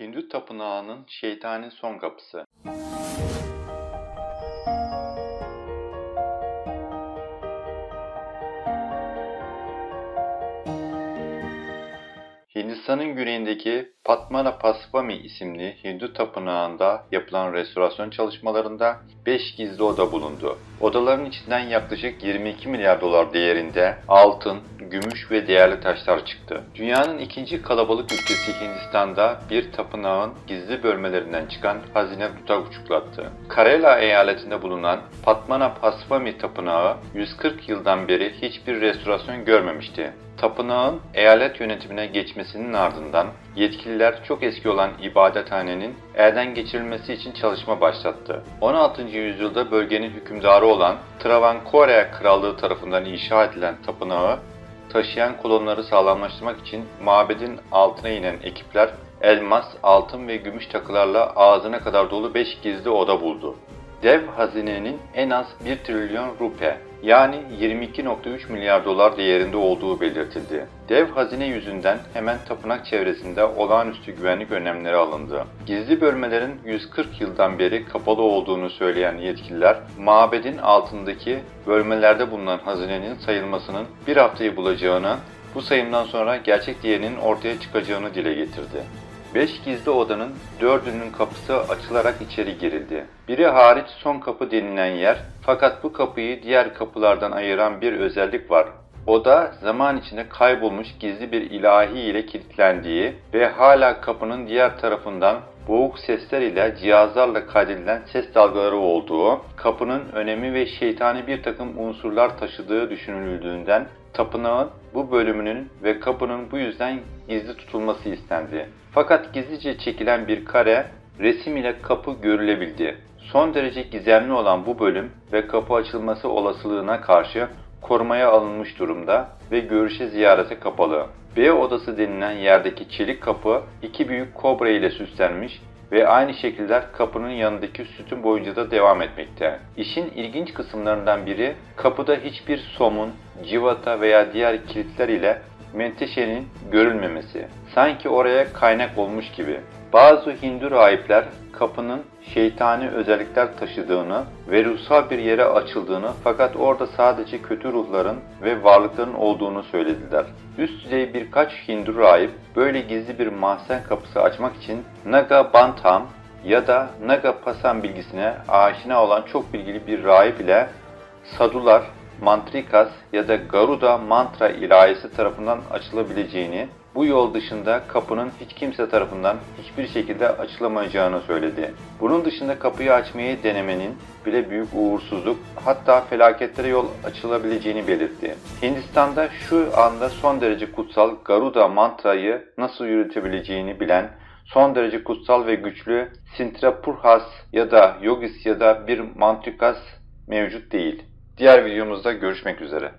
Hindu tapınağının şeytani son kapısı. Hindistan'ın güneyindeki Padmanabhaswamy isimli Hindu tapınağında yapılan restorasyon çalışmalarında 5 gizli oda bulundu. Odaların içinden yaklaşık 22 milyar dolar değerinde altın, gümüş ve değerli taşlar çıktı. Dünyanın ikinci kalabalık ülkesi Hindistan'da bir tapınağın gizli bölmelerinden çıkan hazine dudak uçuklattı. Kerala eyaletinde bulunan Padmanabhaswamy tapınağı 140 yıldan beri hiçbir restorasyon görmemişti. Tapınağın eyalet yönetimine geçmesinin ardından yetkililer çok eski olan ibadethanenin elden geçirilmesi için çalışma başlattı. 16. yüzyılda bölgenin hükümdarı olan Travancore Krallığı tarafından inşa edilen tapınağı taşıyan kolonları sağlamlaştırmak için mabedin altına inen ekipler elmas, altın ve gümüş takılarla ağzına kadar dolu 5 gizli oda buldu. Dev hazinenin en az 1 trilyon rupe yani 22.3 milyar dolar değerinde olduğu belirtildi. Dev hazine yüzünden hemen tapınak çevresinde olağanüstü güvenlik önlemleri alındı. Gizli bölmelerin 140 yıldan beri kapalı olduğunu söyleyen yetkililer, mabedin altındaki bölmelerde bulunan hazinenin sayılmasının bir haftayı bulacağını, bu sayımdan sonra gerçek değerinin ortaya çıkacağını dile getirdi. Beş gizli odanın dördünün kapısı açılarak içeri girildi. Biri hariç son kapı denilen yer fakat bu kapıyı diğer kapılardan ayıran bir özellik var. Oda zaman içinde kaybolmuş gizli bir ilahi ile kilitlendiği ve hala kapının diğer tarafından boğuk sesler ile cihazlarla kaydedilen ses dalgaları olduğu, kapının önemi ve şeytani bir takım unsurlar taşıdığı düşünüldüğünden tapınağın bu bölümünün ve kapının bu yüzden gizli tutulması istendi. Fakat gizlice çekilen bir kare resim ile kapı görülebildi. Son derece gizemli olan bu bölüm ve kapı açılması olasılığına karşı korumaya alınmış durumda ve görüşe ziyarete kapalı. B odası denilen yerdeki çelik kapı iki büyük kobra ile süslenmiş ve aynı şekiller kapının yanındaki sütun boyunca da devam etmekte. İşin ilginç kısımlarından biri kapıda hiçbir somun, civata veya diğer kilitler ile menteşenin görülmemesi. Sanki oraya kaynak olmuş gibi. Bazı Hindu rahipler kapının şeytani özellikler taşıdığını ve ruhsal bir yere açıldığını fakat orada sadece kötü ruhların ve varlıkların olduğunu söylediler. Üst düzey birkaç Hindu rahip böyle gizli bir mahzen kapısı açmak için Naga Bantam ya da Naga Pasan bilgisine aşina olan çok bilgili bir rahip ile sadular, mantrikas ya da Garuda mantra ilahisi tarafından açılabileceğini, bu yol dışında kapının hiç kimse tarafından hiçbir şekilde açılamayacağını söyledi. Bunun dışında kapıyı açmayı denemenin bile büyük uğursuzluk hatta felaketlere yol açılabileceğini belirtti. Hindistan'da şu anda son derece kutsal Garuda mantrayı nasıl yürütebileceğini bilen son derece kutsal ve güçlü Sintrapurhas ya da Yogis ya da bir mantrikas mevcut değil. Diğer videomuzda görüşmek üzere.